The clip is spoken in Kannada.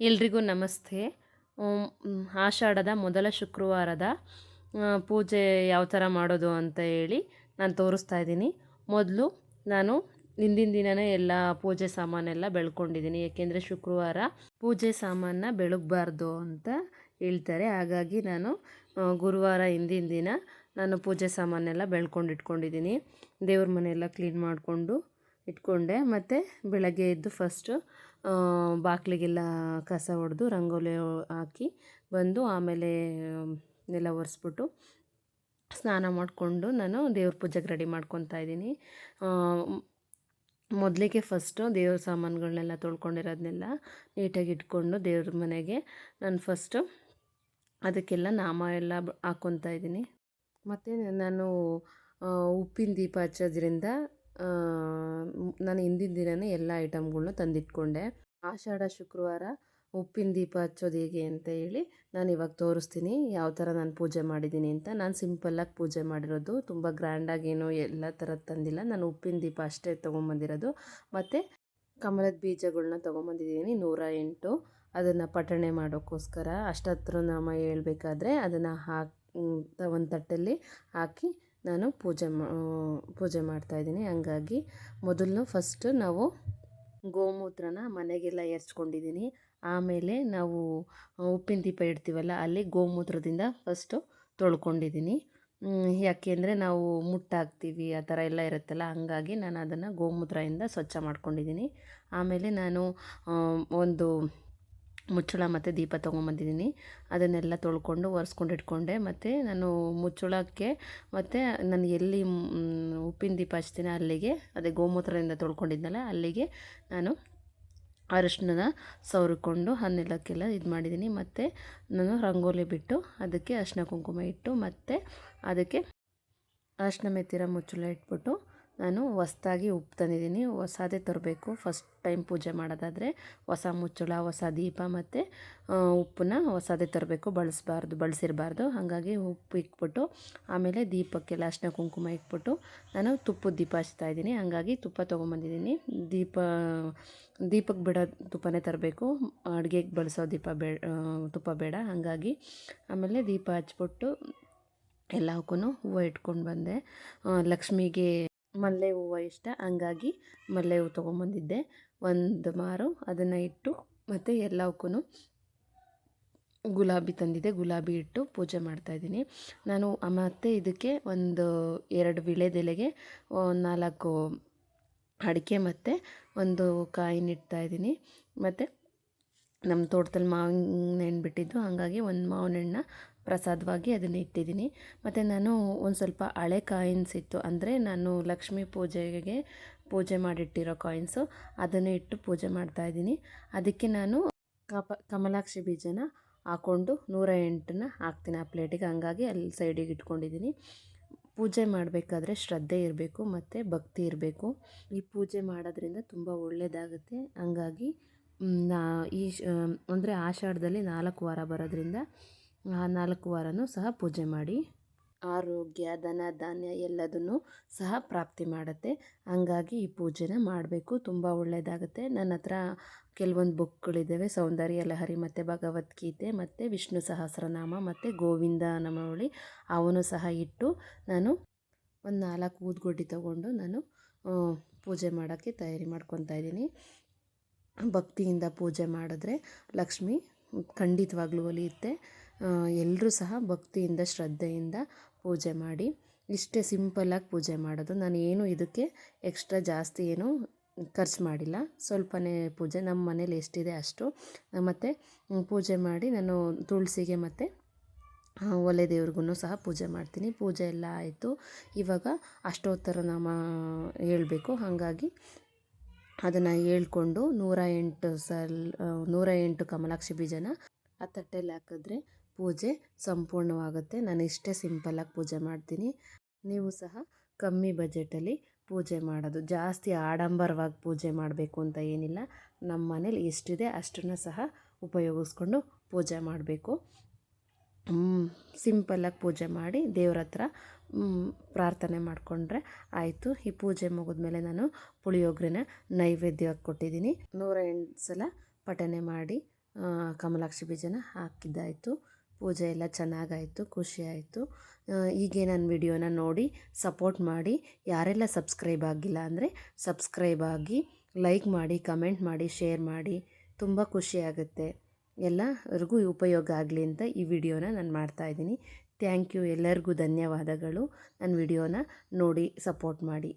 ಎಲ್ರಿಗೂ ನಮಸ್ತೆ. ಆಷಾಢದ ಮೊದಲ ಶುಕ್ರವಾರದ ಪೂಜೆ ಯಾವ ಥರ ಮಾಡೋದು ಅಂತ ಹೇಳಿ ನಾನು ತೋರಿಸ್ತಾ ಇದ್ದೀನಿ. ಮೊದಲು ನಾನು ಹಿಂದಿನ ದಿನವೇ ಎಲ್ಲ ಪೂಜೆ ಸಾಮಾನೆಲ್ಲ ಬೆಳ್ಕೊಂಡಿದ್ದೀನಿ. ಏಕೆಂದರೆ ಶುಕ್ರವಾರ ಪೂಜೆ ಸಾಮಾನ ಬೆಳಗಬಾರ್ದು ಅಂತ ಹೇಳ್ತಾರೆ. ಹಾಗಾಗಿ ನಾನು ಗುರುವಾರ ಹಿಂದಿನ ದಿನ ನಾನು ಪೂಜೆ ಸಾಮಾನೆಲ್ಲ ಬೆಳ್ಕೊಂಡು ಇಟ್ಕೊಂಡಿದ್ದೀನಿ ದೇವ್ರ ಮನೆಯೆಲ್ಲ ಕ್ಲೀನ್ ಮಾಡಿಕೊಂಡು ಇಟ್ಕೊಂಡೆ. ಮತ್ತು ಬೆಳಗ್ಗೆ ಎದ್ದು ಫಸ್ಟು ಬಾಗಿಲಿಗೆಲ್ಲ ಕಸ ಹೊಡೆದು ರಂಗೋಲಿ ಹಾಕಿ ಬಂದು ಆಮೇಲೆ ನೆಲ ಒರೆಸ್ಬಿಟ್ಟು ಸ್ನಾನ ಮಾಡಿಕೊಂಡು ನಾನು ದೇವ್ರ ಪೂಜೆಗೆ ರೆಡಿ ಮಾಡ್ಕೊತಾ ಇದ್ದೀನಿ. ಮೊದಲಿಗೆ ಫಸ್ಟು ದೇವ್ರ ಸಾಮಾನುಗಳನ್ನೆಲ್ಲ ತೊಳ್ಕೊಂಡಿರೋದನ್ನೆಲ್ಲ ನೀಟಾಗಿ ಇಟ್ಕೊಂಡು ದೇವ್ರ ಮನೆಗೆ ನಾನು ಫಸ್ಟು ಅದಕ್ಕೆಲ್ಲ ನಾಮ ಎಲ್ಲ ಹಾಕ್ಕೊತಾ ಇದ್ದೀನಿ. ಮತ್ತು ನಾನು ಉಪ್ಪಿನ ದೀಪ ಹಚ್ಚೋದ್ರಿಂದ ನಾನು ಹಿಂದಿನ ದಿನವೇ ಎಲ್ಲ ಐಟಮ್ಗಳ್ನ ತಂದಿಟ್ಕೊಂಡೆ. ಆಷಾಢ, ಶುಕ್ರವಾರ ಉಪ್ಪಿನ ದೀಪ ಹಚ್ಚೋದು ಹೇಗೆ ಅಂತ ಹೇಳಿ ನಾನು ಇವಾಗ ತೋರಿಸ್ತೀನಿ ಯಾವ ಥರ ನಾನು ಪೂಜೆ ಮಾಡಿದ್ದೀನಿ ಅಂತ. ನಾನು ಸಿಂಪಲ್ಲಾಗಿ ಪೂಜೆ ಮಾಡಿರೋದು ತುಂಬ ಗ್ರ್ಯಾಂಡಾಗೇನು ಎಲ್ಲ ಥರದ್ದು ತಂದಿಲ್ಲ. ನಾನು ಉಪ್ಪಿನ ದೀಪ ಅಷ್ಟೇ ತೊಗೊಂಬಂದಿರೋದು. ಮತ್ತು ಕಮಲದ ಬೀಜಗಳನ್ನ ತೊಗೊಂಬಂದಿದ್ದೀನಿ ನೂರ ಎಂಟು. ಅದನ್ನು ಪಠಣೆ ಮಾಡೋಕ್ಕೋಸ್ಕರ ಅಷ್ಟತ್ರ ನಾಮ ಹೇಳ್ಬೇಕಾದ್ರೆ ಅದನ್ನು ಹಾಕಿ ಒಂದು ತಟ್ಟಲ್ಲಿ ಹಾಕಿ ನಾನು ಪೂಜೆ ಮಾ ಪೂಜೆ ಮಾಡ್ತಾಯಿದ್ದೀನಿ ಹಂಗಾಗಿ ಮೊದಲು ಫಸ್ಟ್ ನಾವು ಗೋಮೂತ್ರನ ಮನೆಗೆಲ್ಲ ಎರ್ಚ್ಕೊಂಡಿದ್ದೀನಿ. ಆಮೇಲೆ ನಾವು ಉಪ್ಪಿನ ದೀಪ ಇಡ್ತೀವಲ್ಲ, ಅಲ್ಲಿ ಗೋಮೂತ್ರದಿಂದ ಫಸ್ಟು ತೊಳ್ಕೊಂಡಿದ್ದೀನಿ. ಯಾಕೆ ಯಾಕೆಂದರೆ ನಾವು ಮುಟ್ಟಾಕ್ತೀವಿ, ಆ ಥರ ಎಲ್ಲ ಇರುತ್ತಲ್ಲ, ಹಂಗಾಗಿ ನಾನು ಅದನ್ನು ಗೋಮೂತ್ರದಿಂದ ಸ್ವಚ್ಛ ಮಾಡ್ಕೊಂಡಿದ್ದೀನಿ. ಆಮೇಲೆ ನಾನು ಒಂದು ಮುಚ್ಚಳ ಮತ್ತು ದೀಪ ತೊಗೊಂಬಂದಿದ್ದೀನಿ. ಅದನ್ನೆಲ್ಲ ತೊಳ್ಕೊಂಡು ಒರೆಸ್ಕೊಂಡು ಇಟ್ಕೊಂಡೆ. ಮತ್ತು ನಾನು ಮುಚ್ಚಳಕ್ಕೆ ಮತ್ತು ನಾನು ಎಲ್ಲಿ ಉಪ್ಪಿನ ದೀಪ ಹಚ್ತೀನಿ ಅಲ್ಲಿಗೆ, ಅದೇ ಗೋಮೂತ್ರದಿಂದ ತೊಳ್ಕೊಂಡಿದ್ದೆನಲ್ಲ ಅಲ್ಲಿಗೆ ನಾನು ಅರಿಶಿನ ಸವರಿಕೊಂಡು ಹನ್ನೆಲ್ಲಕ್ಕೆಲ್ಲ ಇದು ಮಾಡಿದ್ದೀನಿ. ಮತ್ತು ನಾನು ರಂಗೋಲಿ ಬಿಟ್ಟು ಅದಕ್ಕೆ ಅರಿಶಿನ ಕುಂಕುಮ ಇಟ್ಟು ಮತ್ತು ಅದಕ್ಕೆ ಅರಿಶಿನ ಮೆತ್ತಿರ ಮುಚ್ಚಳ ಇಟ್ಬಿಟ್ಟು ನಾನು ಹೊಸ್ದಾಗಿ ಉಪ್ಪು ತಂದಿದ್ದೀನಿ, ಹೊಸದೇ ತರಬೇಕು. ಫಸ್ಟ್ ಟೈಮ್ ಪೂಜೆ ಮಾಡೋದಾದರೆ ಹೊಸ ಮುಚ್ಚಳ, ಹೊಸ ದೀಪ ಮತ್ತು ಉಪ್ಪನ್ನ ಹೊಸದೇ ತರಬೇಕು. ಬಳಸಬಾರ್ದು, ಬಳಸಿರಬಾರ್ದು. ಹಾಗಾಗಿ ಉಪ್ಪು ಇಕ್ಬಿಟ್ಟು, ಆಮೇಲೆ ದೀಪಕ್ಕೆ ಅರಿಶಿನ ಕುಂಕುಮ ಇಕ್ಬಿಟ್ಟು ನಾನು ತುಪ್ಪದ ದೀಪ ಹಚ್ತಾ ಇದ್ದೀನಿ. ಹಾಗಾಗಿ ತುಪ್ಪ ತೊಗೊಂಬಂದಿದ್ದೀನಿ. ದೀಪ ದೀಪಕ್ಕೆ ಬಿಡೋ ತುಪ್ಪನೇ ತರಬೇಕು. ಅಡುಗೆಗೆ ಬಳಸೋ ದೀಪ ಬೇ ತುಪ್ಪ ಬೇಡ. ಹಾಗಾಗಿ ಆಮೇಲೆ ದೀಪ ಹಚ್ಬಿಟ್ಟು ಎಲ್ಲವಕ್ಕೂ ಹೂವು ಇಟ್ಕೊಂಡು ಬಂದೆ. ಲಕ್ಷ್ಮಿಗೆ ಮಲ್ಲೆ ಹೂವು ಇಷ್ಟ. ಹಂಗಾಗಿ ಮಲ್ಲೆ ಹೂವು ತೊಗೊಂಬಂದಿದ್ದೆ. ಒಂದು ಮಾರು ಅದನ್ನು ಇಟ್ಟು ಮತ್ತು ಎಲ್ಲವಕ್ಕೂ ಗುಲಾಬಿ ತಂದಿದ್ದೆ. ಗುಲಾಬಿ ಇಟ್ಟು ಪೂಜೆ ಮಾಡ್ತಾಯಿದ್ದೀನಿ ನಾನು ಮತ್ತೆ ಇದಕ್ಕೆ ಒಂದು ಎರಡು ವಿಳೆದೆಲೆಗೆ ನಾಲ್ಕು ಅಡಿಕೆ ಮತ್ತು ಒಂದು ಕಾಯಿನ ಇಡ್ತಾಯಿದ್ದೀನಿ ಮತ್ತು ನಮ್ಮ ತೋಟದಲ್ಲಿ ಮಾವಿನ ಹಣ್ಣು ಬಿಟ್ಟಿದ್ದು. ಹಾಗಾಗಿ ಒಂದು ಮಾವಿನ ಹಣ್ಣನ್ನ ಪ್ರಸಾದವಾಗಿ ಅದನ್ನು ಇಟ್ಟಿದ್ದೀನಿ. ಮತ್ತು ನಾನು ಒಂದು ಸ್ವಲ್ಪ ಹಳೆ ಕಾಯಿನ್ಸ್ ಇತ್ತು. ಅಂದರೆ ನಾನು ಲಕ್ಷ್ಮೀ ಪೂಜೆಗೆ ಪೂಜೆ ಮಾಡಿಟ್ಟಿರೋ ಕಾಯಿನ್ಸು ಅದನ್ನು ಇಟ್ಟು ಪೂಜೆ ಮಾಡ್ತಾಯಿದ್ದೀನಿ ಅದಕ್ಕೆ ನಾನು ಕಪ, ಕಮಲಾಕ್ಷಿ ಬೀಜನ ಹಾಕ್ಕೊಂಡು ನೂರ ಎಂಟನ್ನ ಹಾಕ್ತೀನಿ. ಆ ಪ್ಲೇಟಿಗೆ ಹಂಗಾಗಿ ಅಲ್ಲಿ ಸೈಡಿಗೆ ಇಟ್ಕೊಂಡಿದ್ದೀನಿ. ಪೂಜೆ ಮಾಡಬೇಕಾದ್ರೆ ಶ್ರದ್ಧೆ ಇರಬೇಕು, ಮತ್ತು ಭಕ್ತಿ ಇರಬೇಕು. ಈ ಪೂಜೆ ಮಾಡೋದ್ರಿಂದ ತುಂಬ ಒಳ್ಳೆಯದಾಗುತ್ತೆ ಹಂಗಾಗಿ ನಾ ಈ ಅಂದರೆ ಆಷಾಢದಲ್ಲಿ ನಾಲ್ಕು ವಾರ ಬರೋದ್ರಿಂದ ನಾಲ್ಕು ವಾರನೂ ಸಹ ಪೂಜೆ ಮಾಡಿ ಆರೋಗ್ಯ ದನ ಧಾನ್ಯ ಎಲ್ಲದನ್ನು ಸಹ ಪ್ರಾಪ್ತಿ ಮಾಡುತ್ತೆ. ಹಂಗಾಗಿ ಈ ಪೂಜೆನ ಮಾಡಬೇಕು. ತುಂಬ ಒಳ್ಳೆಯದಾಗುತ್ತೆ ನನ್ನ ಹತ್ರ ಕೆಲವೊಂದು ಬುಕ್ಗಳಿದ್ದಾವೆ ಸೌಂದರ್ಯ, ಲಹರಿ ಮತ್ತು ಭಗವದ್ಗೀತೆ ಮತ್ತು ವಿಷ್ಣು ಸಹಸ್ರನಾಮ ಮತ್ತು ಗೋವಿಂದ ನಮ್ಮವಳಿ ಅವನು ಸಹ ಇಟ್ಟು ನಾನು ಒಂದು ನಾಲ್ಕು ಊದ್ಗೊಡ್ಡಿ ತಗೊಂಡು ನಾನು ಪೂಜೆ ಮಾಡೋಕ್ಕೆ ತಯಾರಿ ಮಾಡ್ಕೊತಾ ಇದ್ದೀನಿ. ಭಕ್ತಿಯಿಂದ ಪೂಜೆ ಮಾಡಿದ್ರೆ ಲಕ್ಷ್ಮಿ ಖಂಡಿತವಾಗ್ಲೂ ಒಲಿಯುತ್ತೆ. ಎಲ್ಲರೂ ಸಹ ಭಕ್ತಿಯಿಂದ, ಶ್ರದ್ಧೆಯಿಂದ ಪೂಜೆ ಮಾಡಿ. ಇಷ್ಟೇ ಸಿಂಪಲ್ಲಾಗಿ ಪೂಜೆ ಮಾಡೋದು. ನಾನು ಏನು ಇದಕ್ಕೆ ಎಕ್ಸ್ಟ್ರಾ ಜಾಸ್ತಿ ಏನು ಖರ್ಚು ಮಾಡಿಲ್ಲ. ಸ್ವಲ್ಪನೇ ಪೂಜೆ ನಮ್ಮ ಮನೇಲಿ ಎಷ್ಟಿದೆ ಅಷ್ಟು. ಮತ್ತು ಪೂಜೆ ಮಾಡಿ ನಾನು ತುಳಸಿಗೆ ಮತ್ತು ಒಲೆ ದೇವ್ರಿಗೂ ಸಹ ಪೂಜೆ ಮಾಡ್ತೀನಿ. ಪೂಜೆ ಎಲ್ಲ ಆಯಿತು. ಇವಾಗ ಅಷ್ಟೋತ್ತರ ನಾಮ ಹೇಳಬೇಕು. ಹಾಗಾಗಿ ಅದನ್ನು ಹೇಳ್ಕೊಂಡು ನೂರ ಎಂಟು ಸಲ್ ನೂರ ಎಂಟು ಕಮಲಾಕ್ಷಿ ಬೀಜನ ಆ ತಟ್ಟೆಯಲ್ಲಿ ಹಾಕಿದ್ರೆ ಪೂಜೆ ಸಂಪೂರ್ಣವಾಗುತ್ತೆ. ನಾನು ಇಷ್ಟೇ ಸಿಂಪಲ್ಲಾಗಿ ಪೂಜೆ ಮಾಡ್ತೀನಿ. ನೀವು ಸಹ ಕಮ್ಮಿ ಬಜೆಟಲ್ಲಿ ಪೂಜೆ ಮಾಡೋದು. ಜಾಸ್ತಿ ಆಡಂಬರವಾಗಿ ಪೂಜೆ ಮಾಡಬೇಕು ಅಂತ ಏನಿಲ್ಲ. ನಮ್ಮ ಮನೇಲಿ ಎಷ್ಟಿದೆ ಅಷ್ಟನ್ನು ಸಹ ಉಪಯೋಗಿಸ್ಕೊಂಡು ಪೂಜೆ ಮಾಡಬೇಕು. ಸಿಂಪಲ್ಲಾಗಿ ಪೂಜೆ ಮಾಡಿ ದೇವ್ರ ಹತ್ರ ಪ್ರಾರ್ಥನೆ ಮಾಡಿಕೊಂಡ್ರೆ ಆಯಿತು. ಈ ಪೂಜೆ ಮುಗಿದ್ಮೇಲೆ ನಾನು ಪುಳಿಯೋಗರೆನ ನೈವೇದ್ಯವಾಗಿ ಕೊಟ್ಟಿದ್ದೀನಿ. ನೂರ ಎಂಟು ಸಲ ಪಠನೆ ಮಾಡಿ ಕಮಲಾಕ್ಷಿ ಬೀಜನ ಹಾಕಿದ್ದಾಯಿತು. ಪೂಜೆ ಎಲ್ಲ ಚೆನ್ನಾಗಾಯಿತು, ಖುಷಿಯಾಯಿತು. ಹೀಗೆ ನನ್ನ ವಿಡಿಯೋನ ನೋಡಿ ಸಪೋರ್ಟ್ ಮಾಡಿ. ಯಾರೆಲ್ಲ ಸಬ್ಸ್ಕ್ರೈಬ್ ಆಗಿಲ್ಲ ಅಂದರೆ ಸಬ್ಸ್ಕ್ರೈಬ್ ಆಗಿ ಲೈಕ್ ಮಾಡಿ, ಕಮೆಂಟ್ ಮಾಡಿ, ಶೇರ್ ಮಾಡಿ. ತುಂಬ ಖುಷಿ ಆಗುತ್ತೆ. ಎಲ್ಲರಿಗೂ ಉಪಯೋಗ ಆಗಲಿ ಅಂತ ಈ ವಿಡಿಯೋನ ನಾನು ಮಾಡ್ತಾಯಿದ್ದೀನಿ ಥ್ಯಾಂಕ್ ಯು. ಎಲ್ಲರಿಗೂ ಧನ್ಯವಾದಗಳು. ನನ್ನ ವಿಡಿಯೋನ ನೋಡಿ ಸಪೋರ್ಟ್ ಮಾಡಿ.